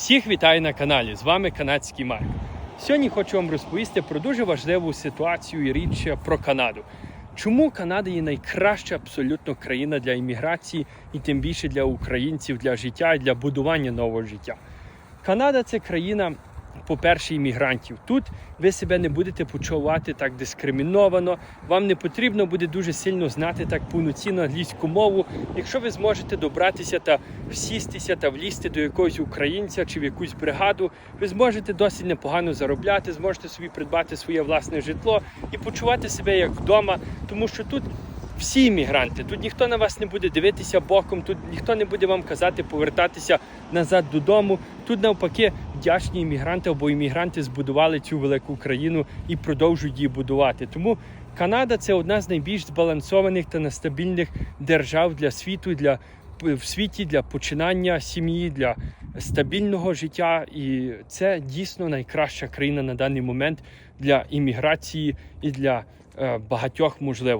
Всіх вітаю на каналі. З вами канадський Марк. Сьогодні хочу вам розповісти про дуже важливу ситуацію і річ про Канаду. Чому Канада є найкраща абсолютно країна для імміграції і тим більше для українців, для життя і для будування нового життя? Канада це країна, по-перше, іммігрантів. Тут ви себе не будете почувати так дискриміновано. Вам не потрібно буде дуже сильно знати так повноцінну англійську мову. Якщо ви зможете добратися та всістися та влізти до якогось українця чи в якусь бригаду, ви зможете досить непогано заробляти, зможете собі придбати своє власне житло і почувати себе як вдома, тому що тут. Всі іммігранти, тут ніхто на вас не буде дивитися боком, тут ніхто не буде вам казати повертатися назад додому. Тут навпаки вдячні іммігранти або іммігранти збудували цю велику країну і продовжують її будувати. Тому Канада це одна з найбільш збалансованих та нестабільних держав для світу, для в світі для починання сім'ї, для стабільного життя. І це дійсно найкраща країна на даний момент для імміграції і для е, багатьох можливостей.